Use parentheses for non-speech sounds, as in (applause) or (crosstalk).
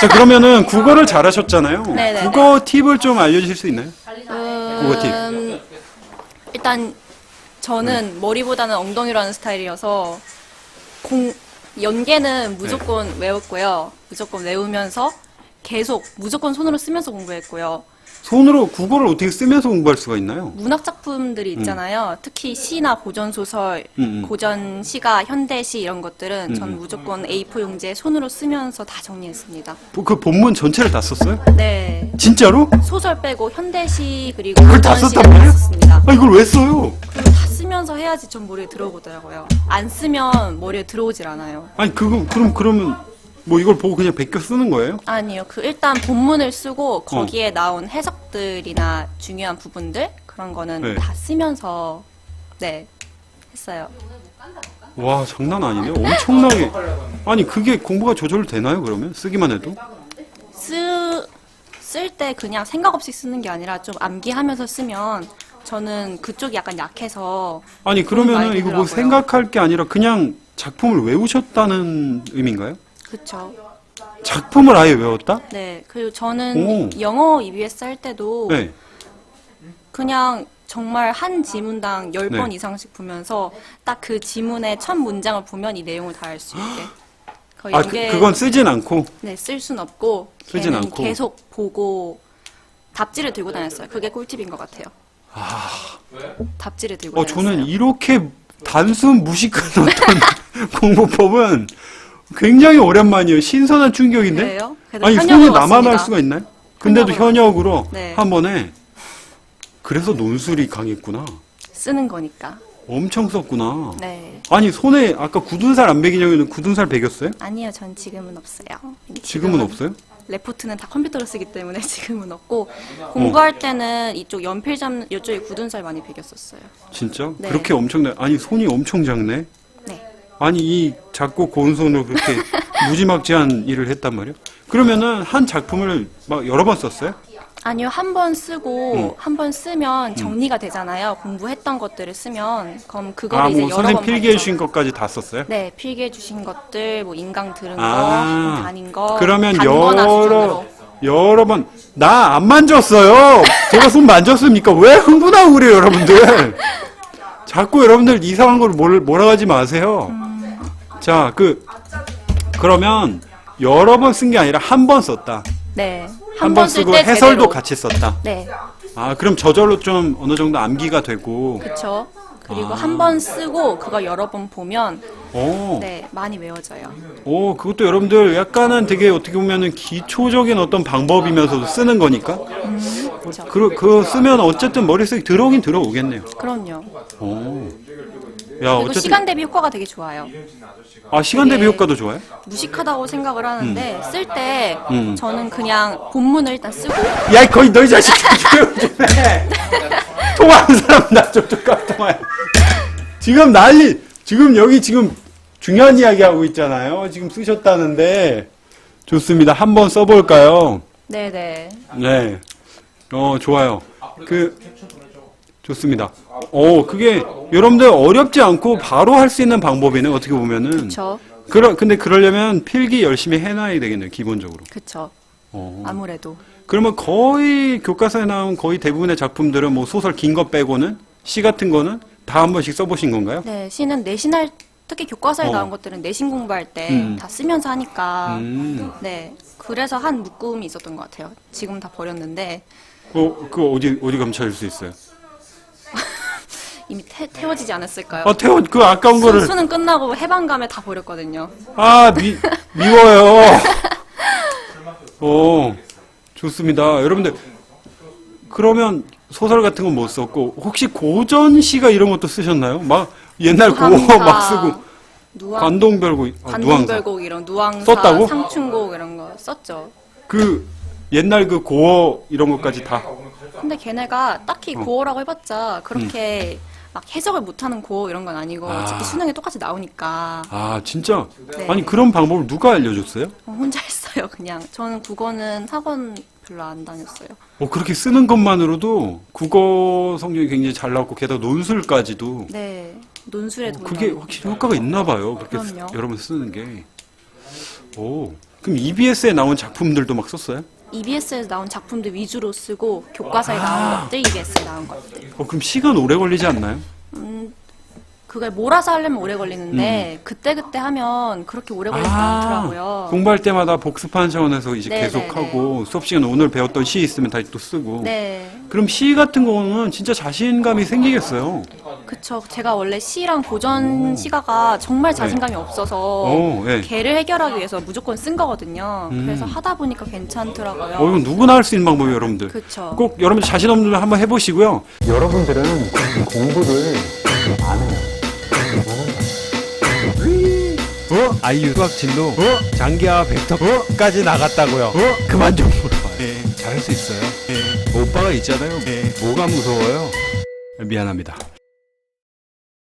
자 그러면은 국어를 잘하셨잖아요. 네네네. 국어 팁을 좀 알려주실 수 있나요? 국어 팁. 음, 일단 저는 머리보다는 엉덩이로 하는 스타일이어서 공 연계는 무조건 네. 외웠고요. 무조건 외우면서 계속 무조건 손으로 쓰면서 공부했고요. 손으로 국어를 어떻게 쓰면서 공부할 수가 있나요? 문학 작품들이 있잖아요. 특히 시나 고전 소설, 음, 음. 고전 시가, 현대시 이런 것들은 전 음. 무조건 A4 용지에 손으로 쓰면서 다 정리했습니다. 뭐, 그 본문 전체를 다 썼어요? 네. 진짜로? 소설 빼고 현대시 그리고 그걸 다 고전 시를 썼단 말이야? 다 썼습니다. 아 이걸 왜 써요? 그리고 다 쓰면서 해야지 좀 머리에 들어오더라고요. 안 쓰면 머리에 들어오질 않아요. 아니 그거 그럼 그러면 뭐 이걸 보고 그냥 베껴 쓰는 거예요? 아니요. 그 일단 본문을 쓰고 어. 거기에 나온 해석들이나 중요한 부분들 그런 거는 네. 다 쓰면서 네 했어요. 와 장난 아니네. 엄청나게. 아니 그게 공부가 조절 되나요 그러면 쓰기만 해도? 쓰 쓸 때 그냥 생각 없이 쓰는 게 아니라 좀 암기하면서 쓰면 저는 그쪽이 약간 약해서 아니 그러면은 많이 이거 뭐. 생각할 게 아니라 그냥 작품을 외우셨다는 의미인가요? 그쵸. 작품을 아예 외웠다? 네. 그리고 저는 오. 영어 EBS 할 때도 네. 그냥 정말 한 지문당 10번 네. 이상씩 보면서 딱 그 지문의 첫 문장을 보면 이 내용을 다 알 수 있게. 거의 아 그, 그건 쓰진 않고. 네, 쓸 순 없고 쓰진 걔는 않고. 계속 보고 답지를 들고 다녔어요. 그게 꿀팁인 것 같아요. 답지를 들고 어 다녔어요. 저는 이렇게 단순 무식한 (laughs) 어떤 공부법은 굉장히 오랜만이에요. 신선한 충격인데. 그래요? 그래도 아니 손이 현역으로 나만 할 왔습니다. 수가 있나요? 근데도 현역으로. 네. 한 번에 그래서 논술이 강했구나. 쓰는 거니까. 엄청 썼구나. 네. 아니 손에 아까 굳은 살안 했는데 굳은 살 베겼어요? 아니요, 전 지금은 없어요. 지금은 없어요? 레포트는 다 컴퓨터로 쓰기 때문에 (laughs) 지금은 없고 공부할 때는 이쪽 연필 잡는 이쪽에 굳은 살 많이 베겼었어요. 진짜? 네. 그렇게 엄청나? 아니 손이 엄청 작네. 네. 아니 이 작고 고운 손으로 그렇게 (laughs) 무지막지한 일을 했단 말이야? 그러면은 한 작품을 막 여러 번 썼어요? 아니요, 한 번 쓰고 음. 한번 쓰면 정리가 되잖아요. 공부했던 것들을 쓰면 그럼 그거를 아 이제 뭐 여러 선생님 번 필기해 봤죠. 주신 것까지 다 썼어요? 네, 필기해 주신 것들, 뭐 인강 들은 아. 거, 단인 거, 그러면 단거나 여러 수준으로. 여러 번 나 안 만졌어요. 제가 손 만졌습니까? 왜 흥분하고 그래요, 여러분들? (laughs) 자꾸 여러분들 이상한 걸 몰, 몰아가지 마세요. 자, 그 그러면 여러 번 쓴 게 아니라 한 번 썼다. 네, 한한번 쓰고 때 해설도 제대로. 같이 썼다. 네, 아, 그럼 저절로 좀 어느 정도 암기가 되고. 그렇죠. 그리고 아. 한 번 쓰고 그거 여러 번 보면 오, 네 많이 외워져요. 오, 그것도 여러분들 약간은 되게 어떻게 보면은 기초적인 어떤 방법이면서도 쓰는 거니까. 그렇죠. 그, 그거 쓰면 어쨌든 머릿속에 들어오긴 들어오겠네요. 그럼요. 오. 야, 그리고 어쨌든. 시간 대비 효과가 되게 좋아요. 아, 시간 대비 되게- 효과도 좋아요? 무식하다고 생각을 하는데 쓸 때 음. 저는 그냥 본문을 일단 쓰고 야, 거의 너희 자식 조용 좀 해. 통화하는 사람 나좀좀 통화해. 지금 난리, 지금 여기 지금 중요한 이야기 하고 있잖아요. 지금 쓰셨다는데. 좋습니다. 한번 써볼까요? 네네 네. 어, 좋아요. 그, 좋습니다. 어, 그게 여러분들 어렵지 않고 바로 할 수 있는 방법이네, 어떻게 보면은. 그쵸 그러, 근데 그러려면 필기 열심히 해놔야 되겠네요, 기본적으로. 그쵸 어. 아무래도 그러면 거의 교과서에 나온 거의 대부분의 작품들은 뭐 소설 긴거 빼고는 시 같은 거는 다 한 번씩 써보신 건가요? 네 시는 내신할 특히 교과서에 어. 나온 것들은 내신 공부할 때 음. 다 쓰면서 하니까 음. 네 그래서 한 묶음이 있었던 것 같아요. 지금 다 버렸는데 그, 그 어디, 어디 가면 찾을 수 있어요? (laughs) 이미 태, 태워지지 않았을까요? 아, 태워, 그 아까운 거를. 수, 수능 끝나고 해방감에 다 버렸거든요. 아, 미, 미워요. 오, 좋습니다. 여러분들, 그러면 소설 같은 건 못 썼고, 혹시 고전 시가 이런 것도 쓰셨나요? 막, 옛날 고어 막 쓰고, 누왕, 관동별곡, 아. 관동별곡 이런 누왕사, 썼다고? 상춘곡 이런 거 썼죠. 그, 옛날 그 고어 이런 것까지 다. 근데 걔네가 딱히 어. 고어라고 해봤자 그렇게 막 해석을 못하는 고어 이런 건 아니고 아. 어차피 수능에 똑같이 나오니까 아, 진짜? 네. 아니, 그런 방법을 누가 알려줬어요? 어, 혼자 했어요 그냥. 저는 국어는 학원 별로 안 다녔어요. 어, 그렇게 쓰는 것만으로도 국어 성적이 굉장히 잘 나왔고, 게다가 논술까지도. 네 논술에 어, 돈 그게 확실히 효과가 있나 봐요. 그렇게 쓰- 그럼요. 여러 번 쓰는 게. 오, 그럼 EBS에 나온 작품들도 막 썼어요? EBS에서 나온 작품들 위주로 쓰고 교과서에 나온 것들, EBS에 나온 것들. 어, 그럼 시간 오래 걸리지 않나요? 그걸 몰아서 하려면 오래 걸리는데 그때그때 하면 그렇게 오래 걸리지 않더라고요. 공부할 때마다 복습하는 차원에서 이제 네, 계속 네, 하고 수업 시간에 오늘 배웠던 시 있으면 다시 또 쓰고. 네, 그럼 시 같은 거는 진짜 자신감이 생기겠어요. 그쵸. 제가 원래 시랑 고전 시가가 정말 자신감이 없어서 오, 네. 걔를 해결하기 위해서 무조건 쓴 거거든요. 음. 그래서 하다 보니까 괜찮더라고요. 어, 이건 누구나 할 수 있는 방법이에요, 여러분들. 그쵸. 꼭 여러분 자신 없는 분 한번 해보시고요. 여러분들은 공부를 안 해요. 어? 아이유 수학 진도 장기하 벡터까지 나갔다고요. 그만 좀 물어봐요. 네, 잘할 수 있어요. 오빠가 있잖아요. 뭐가 무서워요? 미안합니다.